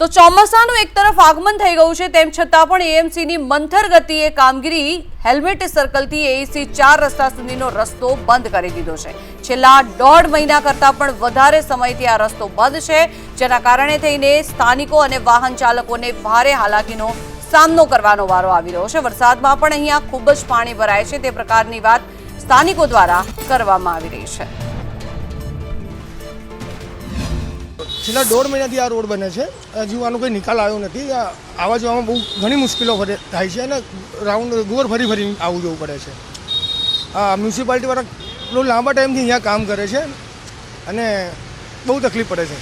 તો ચોમાસાનું એક તરફ આગમન થઈ ગયું છે, તેમ છતાં પણ એએમસીની મંથર ગતિએ કામગીરી હેલ્મેટ સર્કલથી એઈસી ચાર રસ્તા સુધીનો રસ્તો બંધ કરી દીધો છે. છેલ્લા દોઢ મહિના કરતાં પણ વધારે સમયથી આ રસ્તો બંધ છે, જેના કારણે થઈને સ્થાનિકો અને વાહન ચાલકોને ભારે હાલાકીનો સામનો કરવાનો વારો આવી રહ્યો છે. વરસાદમાં પણ અહીંયા ખૂબ જ પાણી ભરાય છે, તે પ્રકારની વાત સ્થાનિકો દ્વારા કરવામાં આવી રહી છે. છેલ્લા દોઢ મહિનાથી આ રોડ બને છે. હજુ આનો કોઈ નિકાલ આવ્યો નથી. આ આવવા જવામાં બહુ ઘણી મુશ્કેલીઓ થાય છે અને રાઉન્ડ ગોર ફરી ફરી આવવું જવું પડે છે. આ મ્યુનિસિપાલિટીવાળા બહુ લાંબા ટાઈમથી અહીંયા કામ કરે છે અને બહુ તકલીફ પડે છે.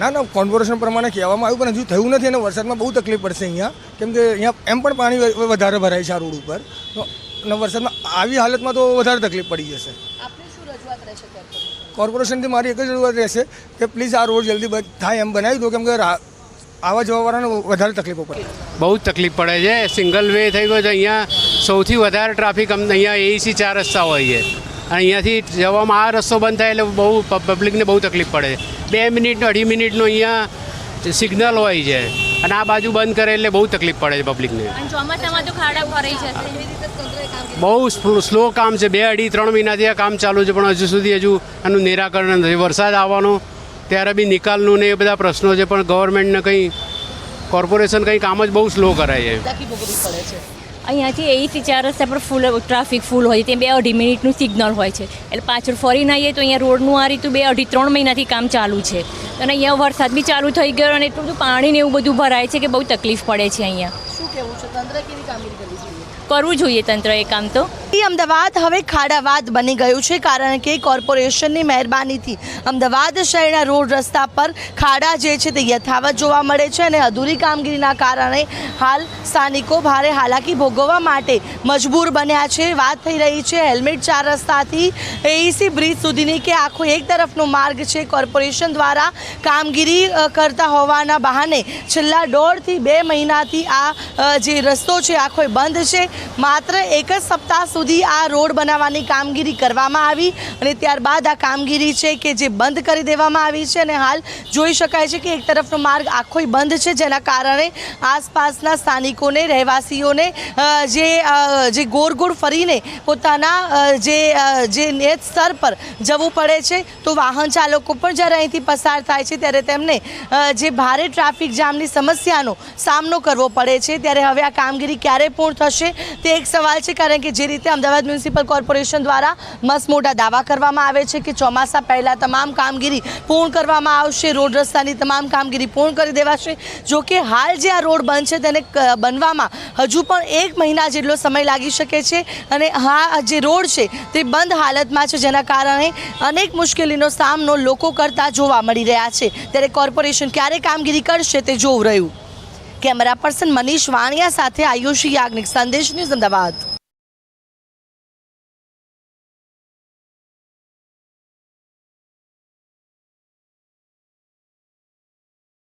ના ના કોર્પોરેશન પ્રમાણે કહેવામાં આવ્યું, પણ હજુ થયું નથી અને વરસાદમાં બહુ તકલીફ પડશે અહીંયા. કેમ કે અહીંયા એમ પણ પાણી વધારે ભરાય છે આ રોડ ઉપર. તો વરસાદમાં આવી હાલતમાં તો વધારે તકલીફ પડી જશે. કોર્પોરેશનથી મારી એક જ રજૂઆત રહેશે કે પ્લીઝ આ રોડ જલ્દી થાય એમ બનાવી દો કેમ કે રા- આવા જવાવાળાને વધારે તકલીફો પડે. બહુ જ તકલીફ પડે છે. સિંગલ વે થઈ ગયો છે. અહીંયા સૌથી વધારે ટ્રાફિક અમને અહીંયા એસી ચાર રસ્તા હોય છે. અને અહીંયાથી જવામાં આ રસ્તો બંધ થાય એટલે બહુ પબ્લિકને બહુ તકલીફ પડે છે. બે મિનિટનો અઢી મિનિટનો અહીંયા સિગ્નલ હોય છે. અને આ બાજુ બંધ કરે એટલે બહુ તકલીફ પડે છે પબ્લિકને અને ચોમાસામાં તો ખાડા ભરાઈ જશે. બહુ સ્લો કામ છે. બે અઢી ત્રણ મહિનાથી આ કામ ચાલુ છે પણ હજુ સુધી હજુ આનું નિરાકરણ નથી. વરસાદ આવવાનો ત્યારે બી નિકાલનું ને એ બધા પ્રશ્નો છે પણ ગવર્મેન્ટને કંઈ કોર્પોરેશન કંઈ કામ જ બહુ સ્લો કરાય છે. અહીંયાથી એથી ચાર રસ્તા પર ફૂલ ટ્રાફિક ફૂલ હોય છે. ત્યાં બે અઢી મિનિટનું સિગ્નલ હોય છે. એટલે પાછળ ફરીને આવીએ તો અહીંયા રોડનું આ રીતું બે અઢી ત્રણ મહિનાથી કામ ચાલુ છે. અને અહીંયા વરસાદ બી ચાલુ થઈ ગયો અને એટલું બધું પાણી ને એવું બધું ભરાય છે કે બહુ તકલીફ પડે છે અહીંયા. શું કહેવું છે? તંત્ર કેવી કામગીરી કરવી જોઈએ કરવું જોઈએ તંત્ર એ કામ તો. ઈ અમદાવાદ હવે ખાડાવાદ બની ગયું છે, કારણ કે કોર્પોરેશનની મહેરબાનીથી અમદાવાદ શહેરના રોડ રસ્તા પર ખાડા જે છે તે યથાવત જોવા મળે છે અને અધૂરી કામગીરીના કારણે હાલ સ્થાનિકો ભારે હાલાકી ભોગવવા માટે મજબૂર બન્યા છે. વાત થઈ રહી છે હેલ્મેટ ચાર રસ્તાથી એઈસી બ્રિજ સુધીની કે આખો એક તરફનો માર્ગ છે. કોર્પોરેશન દ્વારા કામગીરી કરતા હોવાના બહાને છેલ્લા દોઢથી બે મહિનાથી આ જે રસ્તો છે આખો બંધ છે. માત્ર એક જ સપ્તાહ સુધી આ રોડ બનાવવાની કામગીરી કરવામાં આવી અને ત્યારબાદ આ કામગીરી છે કે જે બંધ કરી દેવામાં આવી છે અને હાલ જોઈ શકાય છે કે એક તરફનો માર્ગ આખો બંધ છે, જેના કારણે આસપાસના સ્થાનિકોને, રહેવાસીઓને જે જે ગોળ ગોળ ફરીને પોતાના જે જે નેત સ્તર પર જવું પડે છે, તો વાહન ચાલકો પણ જ્યારે અહીંથી પસાર થાય છે, ત્યારે તેમને જે ભારે ટ્રાફિક જામની સમસ્યાનો સામનો કરવો પડે છે. ત્યારે હવે આ કામગીરી ક્યારે પૂર્ણ થશે, તે એક સવાલ છે, કારણ કે જે રીતે અમદાવાદ મ્યુનિસિપલ કોર્પોરેશન દ્વારા મસ્ત મોટા દાવા કરવામાં આવે છે કે ચોમાસા પહેલાં તમામ કામગીરી પૂર્ણ કરવામાં આવશે. રોડ રસ્તાની તમામ કામગીરી પૂર્ણ કરી દેવાશે. જો કે હાલ જે આ રોડ બંધ છે તેને બનવામાં હજુ પણ એક મહિના જેટલો સમય લાગી શકે છે અને હા, જે રોડ છે તે બંધ હાલતમાં છે જેના કારણે અનેક મુશ્કેલીનો સામનો લોકો કરતા જોવા મળી રહ્યા છે. ત્યારે કોર્પોરેશન ક્યારે કામગીરી કરશે તે જોવું રહ્યું. કેમેરા પર્સન મનીષ વાણિયા સાથે આયુષી યાજ્ઞિક, સંદેશ ન્યૂઝ અમદાવાદ.